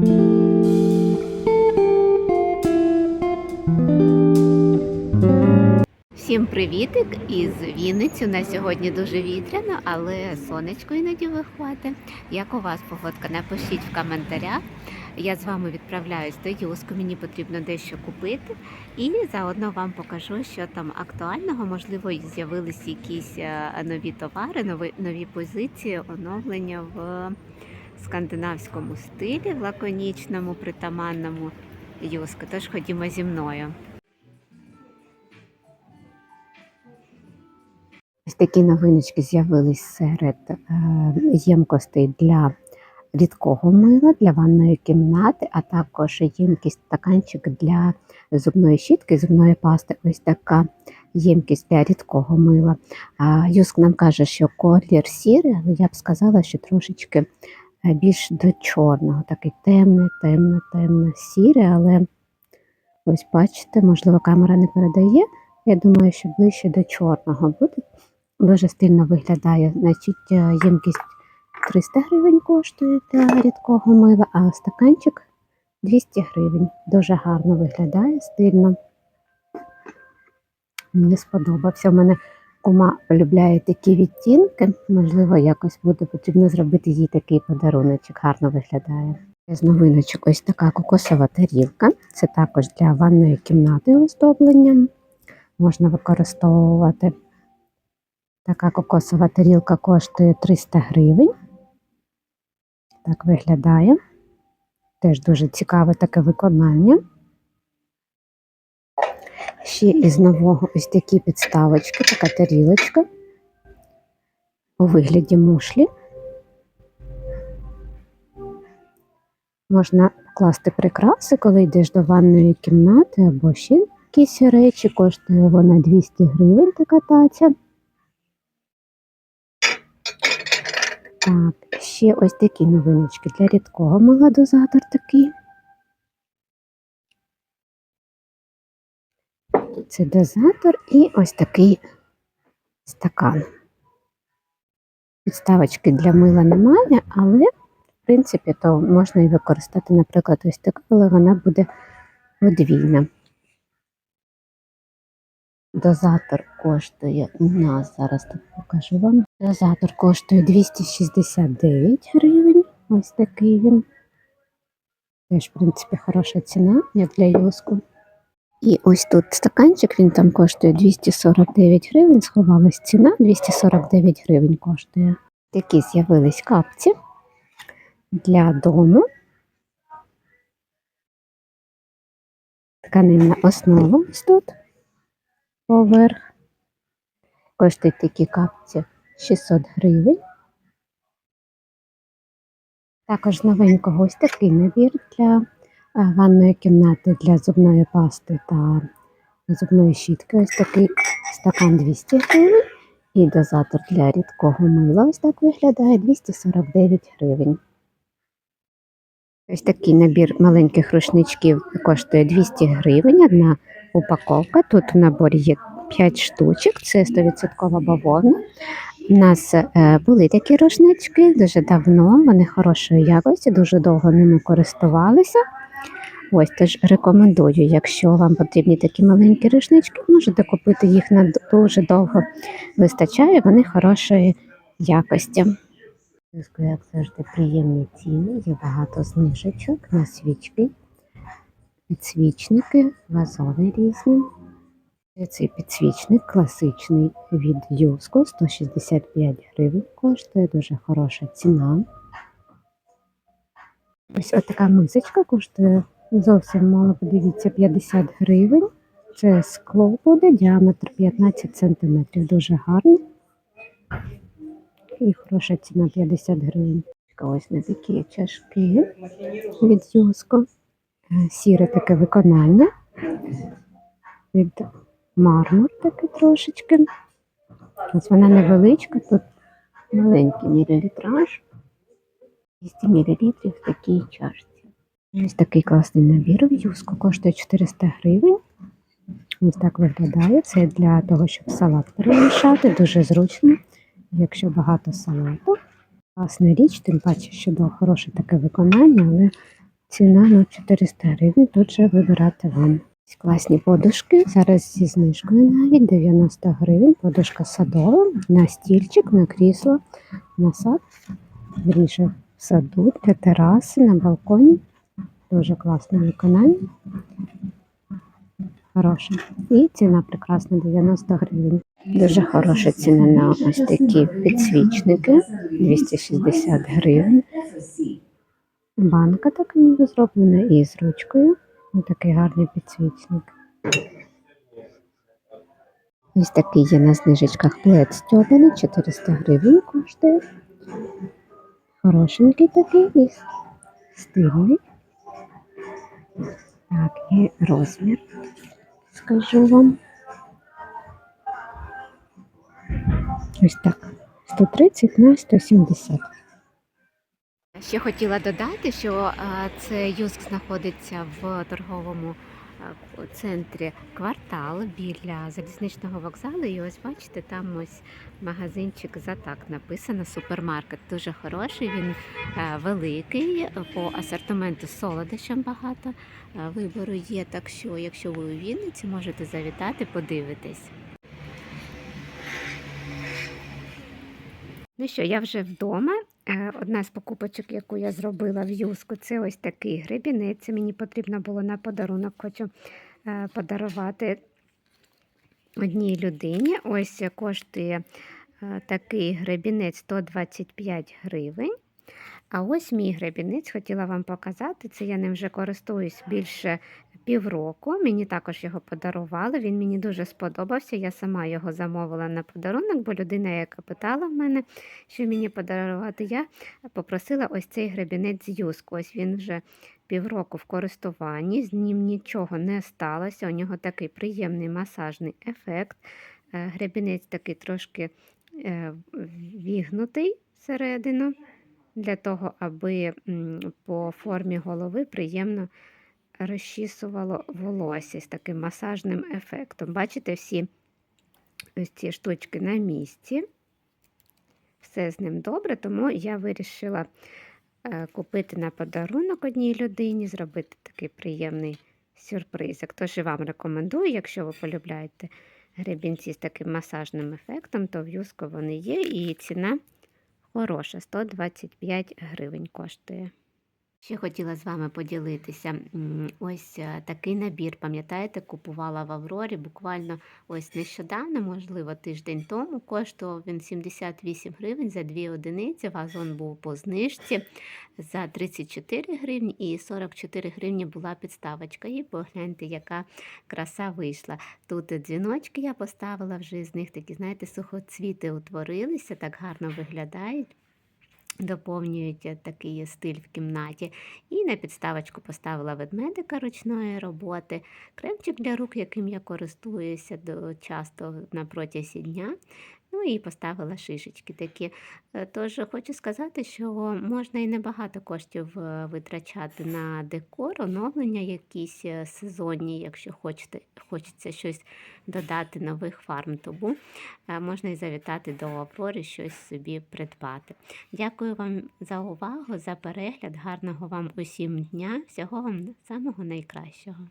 Всім привітик із Вінниці. На сьогодні дуже вітряно, але сонечко іноді виходить. Як у вас погодка? Напишіть в коментарях. Я з вами відправляюсь до Юску. Мені потрібно дещо купити. І заодно вам покажу, що там актуального. Можливо, з'явилися якісь е, нові товари, нові, нові позиції, оновлення в скандинавському стилі, в лаконічному, притаманному Юску. Тож ходімо зі мною. Ось такі новиночки з'явились серед е, ємкостей для рідкого мила, для ванної кімнати, а також ємкість стаканчик для зубної щітки, зубної пасти. Ось така ємкість для рідкого мила. Юск нам каже, що колір сірий, але я б сказала, що трошечки більш до чорного, такий темний, темно, темно сірий, але ось бачите, можливо, камера не передає. Я думаю, що ближче до чорного буде. Дуже стильно виглядає. Значить, е, ємкість 300 гривень коштує для рідкого мила, а стаканчик 200 гривень. Дуже гарно виглядає, стильно. Мені сподобався. У мене кума полюбляє такі відтінки. Можливо, якось буде потрібно зробити їй такий подаруночок. Гарно виглядає. З новиночок ось така кокосова тарілка. Це також для ванної кімнати оздоблення. Можна використовувати. Така кокосова тарілка коштує 300 гривень. Так виглядає. Теж дуже цікаве таке виконання. Ще із нового ось такі підставочки, така тарілочка у вигляді мушлі. Можна покласти прикраси, коли йдеш до ванної кімнати або ще якісь речі. Коштує вона 200 гривень така таця. Так, ще ось такі новиночки для рідкого мила дозатор такий. Це дозатор і ось такий стакан. Підставочки для мила немає, але, в принципі, то можна і використати, наприклад, ось таку, але вона буде подвійна. Дозатор коштує у нас, зараз тут покажу вам. Дозатор коштує 269 гривень. Ось такий він. Теж, в принципі, хороша ціна, як для юску. І ось тут стаканчик, він там коштує 249 гривень. Сховалась ціна, 249 гривень коштує. Такі з'явились капці для дому. Тканинна основа ось тут поверх. Коштують такі капці 600 гривень. Також новенького ось такий набір для ванної кімнати для зубної пасти та зубної щітки. Ось такий стакан 200 гривень. І дозатор для рідкого мила ось так виглядає 249 гривень. Ось такий набір маленьких рушничків коштує 200 гривень. Одна упаковка. Тут в наборі є 5 штучок, це 100% бавовна. У нас е, були такі рушнички дуже давно, вони хорошої якості, дуже довго ними користувалися. Ось теж рекомендую, якщо вам потрібні такі маленькі рушнички, можете купити їх на дуже довго вистачає, вони хорошої якості. Як завжди, приємні ціни, є багато знижечок на свічки, підсвічники, вазони різні. Цей підсвічник класичний від Юско 165 гривень коштує, дуже хороша ціна. Ось така мисочка коштує зовсім мало, подивіться, 50 гривень. Це скло буде, діаметр 15 см. Дуже гарний. І хороша ціна 50 гривень. Ось на такі чашки від Юско. Е, Сіре таке виконання. Від мармур такий трошечки. Ось вона невеличка, тут маленький мілілітраж. 200 мл в такій чашці. Ось такий класний набір в Юску коштує 400 гривень. Ось так виглядає. Це для того, щоб салат перемішати. Дуже зручно, якщо багато салату. Класна річ, тим паче, що до хороше таке виконання, але Ціна ну, 400 гривень, тут же вибирати вам. Класні подушки, зараз зі знижкою навіть 90 гривень. Подушка садова, на стільчик, на крісло, на сад, вірніше в саду, для тераси, на балконі. Дуже класне виконання. Хороше. І ціна прекрасна 90 гривень. Дуже хороша ціна на ось такі підсвічники 260 гривень. Банка така ніби зроблена і з ручкою. Ось такий гарний підсвічник. Ось такий є на знижечках плед стьобаний, 400 гривень коштує. Хорошенький такий і стильний. Так, і розмір, скажу вам. Ось так. 130 на 170. Ще хотіла додати, що цей це юск знаходиться в торговому е, центрі квартал біля залізничного вокзалу. І ось бачите, там ось магазинчик за так написано супермаркет. Дуже хороший, він е, великий, по асортименту солодощам багато е, вибору є. Так що, якщо ви у Вінниці, можете завітати, подивитись. Ну що, я вже вдома. Е, Одна з покупочок, яку я зробила в юску, це ось такий гребінець. Мені потрібно було на подарунок. Хочу е, подарувати одній людині. Ось коштує е, такий гребінець 125 гривень. А ось мій гребінець хотіла вам показати. Це я ним вже користуюсь більше півроку. Мені також його подарували. Він мені дуже сподобався. Я сама його замовила на подарунок, бо людина, яка питала в мене, що мені подарувати, я попросила ось цей гребінець з юску. Ось він вже півроку в користуванні, з ним нічого не сталося. У нього такий приємний масажний ефект. Е, Гребінець такий трошки е, вігнутий всередину для того, аби по формі голови приємно розчісувало волосся з таким масажним ефектом. Бачите, всі ось ці штучки на місці. Все з ним добре, тому я вирішила е, купити на подарунок одній людині, зробити такий приємний сюрпризик. Тож і вам рекомендую, якщо ви полюбляєте гребінці з таким масажним ефектом, то в юску вони є, і ціна хороша 125 гривень коштує. Ще хотіла з вами поділитися. Ось е, такий набір, пам'ятаєте, купувала в Аврорі буквально ось нещодавно, можливо, тиждень тому. Коштував він 78 гривень за дві одиниці. Вазон був по знижці за 34 гривні і 44 гривні була підставочка. І погляньте, яка краса вийшла. Тут дзвіночки я поставила вже з них такі, знаєте, сухоцвіти утворилися, так гарно виглядають. Доповнюють е, такий стиль в кімнаті. І на підставочку поставила ведмедика ручної роботи, кремчик для рук, яким я користуюся часто на протязі дня. Ну і поставила шишечки такі. Е, Тож хочу сказати, що можна і небагато коштів е, витрачати на декор, оновлення якісь е, сезонні, якщо хочете, хочеться щось додати нових фарм. Тому можна і завітати до Аврори, щось собі придбати. Дякую вам за увагу, за перегляд. Гарного вам усім дня. Всього вам самого найкращого.